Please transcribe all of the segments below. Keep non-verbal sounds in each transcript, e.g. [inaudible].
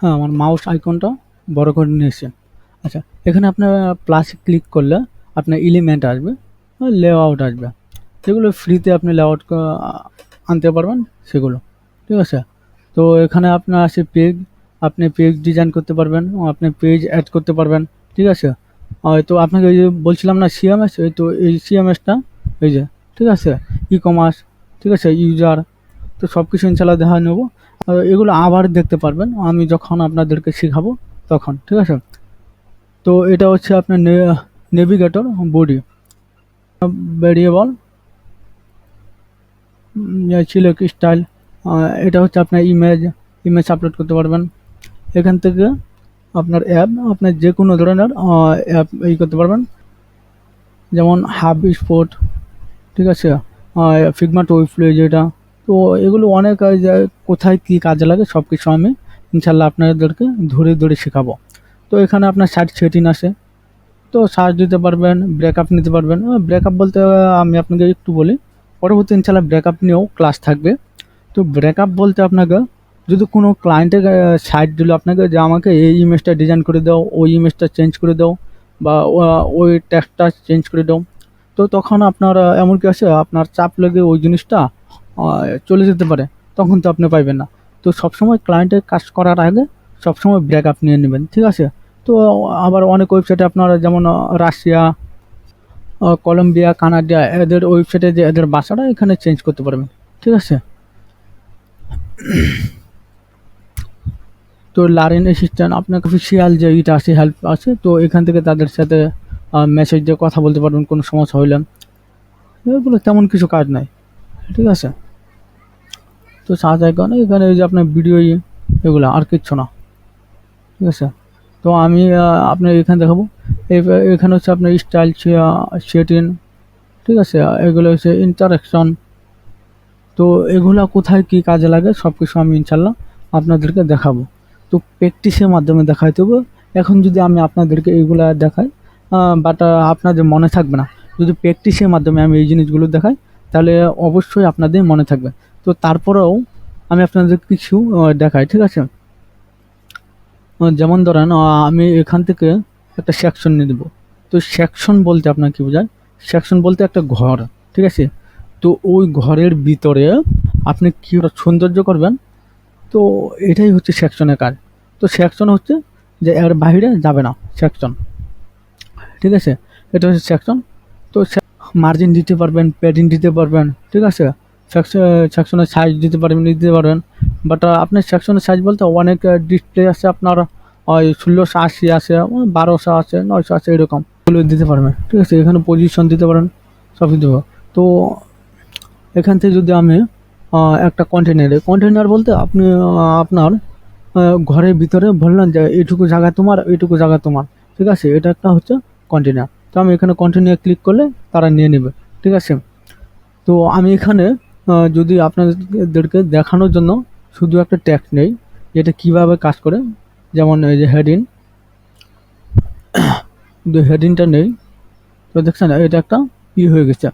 হ্যাঁ আমার মাউস আইকনটা বড় করে নিয়ে এসেছে। আচ্ছা এখানে আপনার প্লাসে ক্লিক করলে আপনার এলিমেন্ট আসবে লেআউট আসবে। যেগুলো ফ্রিতে আপনি লেআউট আনতে পারবেন সেগুলো, ঠিক আছে? তো এখানে আপনার আছে পেজ আপনি পেজ ডিজাইন করতে পারবেন, আপনি পেজ অ্যাড করতে পারবেন, ঠিক আছে? তো আপনাকে এই যে বলছিলাম না সিএমএস তো এই সিএমএসটা এই যে, ঠিক আছে? ই কমার্স ঠিক আছে ইউজার তো সব কিছু ইনশাল্লাহ দেখা নেব এগুলো আবার দেখতে পারবেন, আমি যখন আপনাদেরকে শেখাবো তখন, ঠিক আছে? তো এটা হচ্ছে আপনার নেভিগেটর বডি ভেরিয়েবল ছিল কি স্টাইল এটা হচ্ছে আপনার ইমেজ ইমেজ আপলোড করতে পারবেন। এখান থেকে আপনার অ্যাপ আপনার যে কোনো ধরনের অ্যাপ ই করতে পারবেন। যেমন হাব স্পোর্ট ঠিক আছে? ফিগমা টুইফ্লো যেটা। তো এগুলো অনেক কোথায় কী কাজে লাগে সব কিছু আমি ইনশাল্লাহ আপনাদেরকে ধরে ধরে শেখাবো। তো এখানে আপনার সাইড সেটিং আছে তো সার্চ দিতে পারবেন ব্রেকআপ নিতে পারবেন। ব্রেকআপ বলতে আমি আপনাকে একটু বলি পরবর্তী ইনশাল্লাহ ব্রেকআপ নিয়েও ক্লাস থাকবে। তো ব্রেকআপ বলতে আপনাকে, যদি কোনো ক্লায়েন্টের সাইট দিল আপনাকে যে, আমাকে এই ইমেজটা ডিজাইন করে দাও, ওই ইমেজটা চেঞ্জ করে দাও, বা ওই ট্যাক্সটা চেঞ্জ করে দাও তো তখন আপনার এমন কি আছে, আপনার চাপ লেগে ওই জিনিসটা চলে যেতে পারে, তখন তো আপনি পাইবেন না। তো সবসময় ক্লায়েন্টের কাজ করার আগে সবসময় ব্রেকআপ নিয়ে নেবেন, ঠিক আছে? তো আবার অনেক ওয়েবসাইটে আপনারা যেমন রাশিয়া কলম্বিয়া, কানাডা, এদের ওয়েবসাইটে যে এদের বাসাটা এখানে চেঞ্জ করতে পারবেন, ঠিক আছে? তো লারেন অ্যাসিস্ট্যান্ট আপনার অফিসিয়াল যে ইটা আছে হেল্প আছে, তো এখান থেকে তাদের সাথে মেসেজ দিয়ে কথা বলতে পারবেন, কোনো সমস্যা হইলে। এগুলো তেমন কিছু কাজ নাই, ঠিক আছে? তো সাজ আইকন এখানে এই যে আপনার ভিডিও এগুলো আর কিচ্ছু না, ঠিক আছে? তো আমি আপনার এখানে দেখাবো। এখানে হচ্ছে আপনার স্টাইল সেটিং ঠিক আছে? এগুলো হচ্ছে ইন্টারাকশন তো এগুলা কোথায় কি কাজে লাগে সব কিছু আমি ইনশাল্লাহ আপনাদেরকে দেখাবো। তো প্র্যাকটিসের মাধ্যমে দেখাইতে হবে। এখন যদি আমি আপনাদেরকে এইগুলা দেখাই বাট আপনাদের মনে থাকবে না। যদি প্র্যাকটিসের মাধ্যমে আমি এই জিনিসগুলো দেখাই, তাহলে অবশ্যই আপনাদের মনে থাকবে। তো তারপরেও আমি আপনাদের কিছু দেখাই, ঠিক আছে? যেমন ধরেন আমি এখান থেকে একটা সেকশন নিয়ে দেবো তো সেকশন বলতে আপনার কী বোঝায়? সেকশন বলতে একটা ঘর, ঠিক আছে? তো ওই ঘরের ভিতরে আপনি কী সৌন্দর্য করবেন? তো এটাই হচ্ছে সেকশনের কাজ। তো সেকশন হচ্ছে যে এর বাইরে যাবে না সেকশন ঠিক আছে? এটা হচ্ছে সেকশন তো মার্জিন দিতে পারবেন প্যাডিং দিতে পারবেন, ঠিক আছে? সেকশনের সাইজ দিতে পারবেন দিতে পারবেন। বাট আপনি সেকশনের সাইজ বলতে অনেক ডিসপ্লে আছে আপনার, ওই ষোলোশো আশি আছে বারোশো আছে, নয়শো আছে, এরকম। দিতে পারবেন, ঠিক আছে? এখানে পজিশন দিতে পারেন সবই দেবো। তো এখান থেকে যদি আমি একটা কন্টেনারে কন্টেনার বলতে আপনি আপনার ঘরের ভিতরে বললেন যে এইটুকু জায়গা তোমার, এইটুকু জায়গা তোমার, ঠিক আছে? এটা একটা হচ্ছে কন্টেনার তো আমি এখানে কন্টেনার ক্লিক করলে তারা নিয়ে নেবে, ঠিক আছে? তো আমি এখানে যদি আপনাদেরকে দেখানোর জন্য শুধু একটা ট্যাক্স নেই, যেটা কীভাবে কাজ করে, যেমন এই যে হেডিং কিন্তু হেডিংটা নেই, তো দেখছেন এটা একটা ই হয়ে গেছে,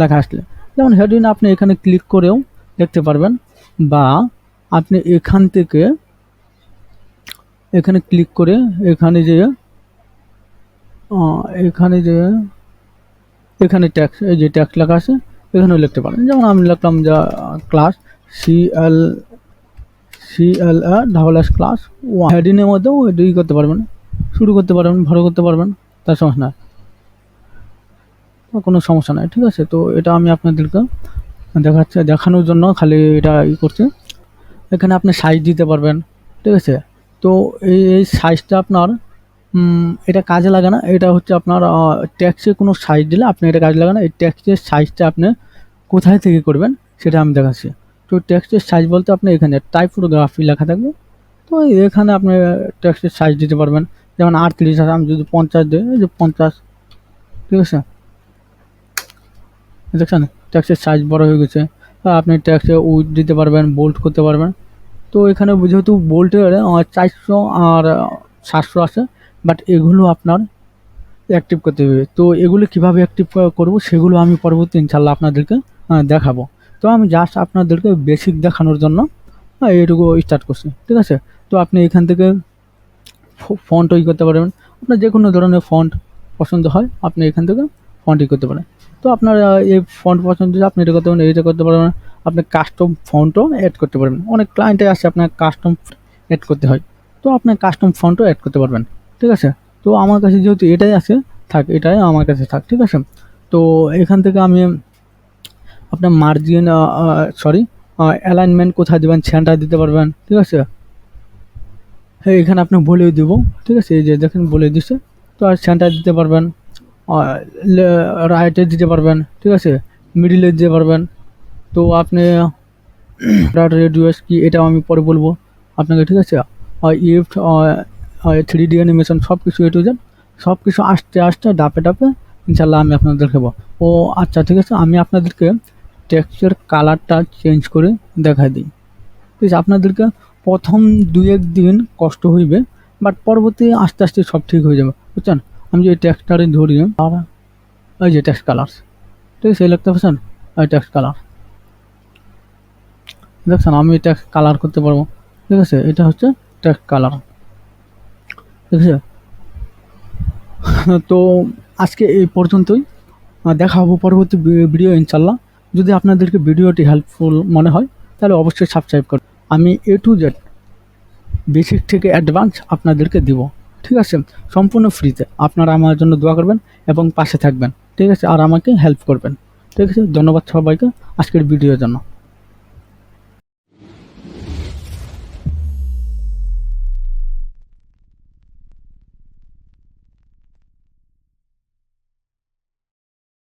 লেখা আসলে। যেমন হেডিং আপনি এখানে ক্লিক করেও দেখতে পারবেন, বা আপনি এখান থেকে এখানে ক্লিক করে এখানে যে এখানে যে, এখানে ট্যাক্স এই যে ট্যাক্স লেখা আছে, এখানেও লিখতে পারেন। যেমন আমি লিখলাম যা class C L C L double S class one হেডিংয়ের মধ্যেও এটা ই করতে পারবেন। শুরু করতে পারবেন ভালো করতে পারবেন, তার সমস্যা নাই কোনো সমস্যা নাই, ঠিক আছে? তো এটা আমি আপনাদেরকে দেখাচ্ছে, দেখানোর জন্য খালি এটা ই করছে। এখানে আপনি সাইজ দিতে পারবেন, ঠিক আছে? তো এই এই সাইজটা আপনার এটা কাজে লাগে না। এটা হচ্ছে আপনার ট্যাক্সে কোনো সাইজ দিলে আপনি এটা কাজে লাগে না। এই ট্যাক্সের সাইজটা আপনি কোথায় থেকে করবেন সেটা আমি দেখাচ্ছি। তো ট্যাক্সের সাইজ বলতে আপনি এখানে টাইপোগ্রাফি লেখা থাকবে। তো এখানে আপনি ট্যাক্সের সাইজ দিতে পারবেন। যেমন আটত্রিশ আছে, আমি যদি পঞ্চাশ দিই যে পঞ্চাশ, ঠিক আছে? দেখছেন? ট্যাক্সের সাইজ বড় হয়ে গেছে। আপনি ট্যাক্সে উইথ দিতে পারবেন বোল্ট করতে পারবেন। তো এখানে যেহেতু বোল্টের চারশো আর সাতশো আছে বাট এগুলো আপনার অ্যাক্টিভ করতে হবে। তো এগুলো কীভাবে অ্যাক্টিভ করব সেগুলো আমি পরবর্তী ইনশাল্লাহ আপনাদেরকে দেখাবো। তো আমি জাস্ট আপনাদেরকে বেসিক দেখানোর জন্য এইটুকু স্টার্ট করছি, ঠিক আছে? তো আপনি এখান থেকে ফন্ট ওই করতে পারবেন। আপনার যে কোনো ধরনের ফন্ট পছন্দ হয়, আপনি এখান থেকে ফন্ট ই করতে পারেন। তো আপনার এই ফন্ট পছন্দ আপনি এটা করতে পারেন এটা করতে পারবেন। আপনি কাস্টম ফন্টও অ্যাড করতে পারবেন। অনেক ক্লায়েন্টে আসে আপনার কাস্টম অ্যাড করতে হয়। তো আপনি কাস্টম ফন্টও অ্যাড করতে পারবেন। ঠিক আছে? তো আমার কাছে যেহেতু এটাই আছে, থাক, এটাই আমার কাছে থাক, ঠিক আছে? তো এখান থেকে আমি আপনার মার্জিন সরি অ্যালাইনমেন্ট কোথায় দেবেন সেন্টার দিতে পারবেন, ঠিক আছে? হ্যাঁ এখানে আপনি বলে দিব, ঠিক আছে? এই যে দেখেন, বলে দিচ্ছে তো আর সেন্টার দিতে পারবেন রাইটে দিতে পারবেন, ঠিক আছে? মিডিলে দিতে পারবেন। তো আপনি [clears throat] রেডিওস কি, এটাও আমি পরে বলব আপনাকে, ঠিক আছে? ইফট থ্রি ডি অ্যানিমেশন সব কিছু এ টু জেড সব কিছু আস্তে আস্তে ডাপে ডাপে ইনশাল্লাহ আমি আপনাদের দেখাবো। ও আচ্ছা ঠিক আছে, আমি আপনাদেরকে টেক্সচার কালারটা চেঞ্জ করে দেখাই দিই। ঠিক আছে, আপনাদেরকে প্রথম দুই এক দিন কষ্ট হইবে বাট পরবর্তী আস্তে আস্তে সব ঠিক হয়ে যাবে, বুঝছেন? আমি যে টেক্সটারে ধরি, আর ওই যে টেক্সট কালার ঠিক আছে এই লিখতে পারছেন? ওই টেক্সট কালার দেখছেন, আমি এটা কালার করতে পারব। ঠিক আছে, এটা হচ্ছে টেক্সট কালার আছে তো আজকে এই পর্যন্তই। দেখা হব পরবর্তী ভিডিও ইনশাল্লাহ যদি আপনাদেরকে ভিডিওটি হেল্পফুল মনে হয়, তাহলে অবশ্যই সাবস্ক্রাইব করুন। আমি এ টু জেড বেসিক থেকে অ্যাডভান্স আপনাদেরকে দিব। ঠিক আছে? সম্পূর্ণ ফ্রিতে আপনারা আমার জন্য দোয়া করবেন এবং পাশে থাকবেন। ঠিক আছে? আর আমাকে হেল্প করবেন। ঠিক আছে? ধন্যবাদ সবাইকে আজকের ভিডিওর জন্য।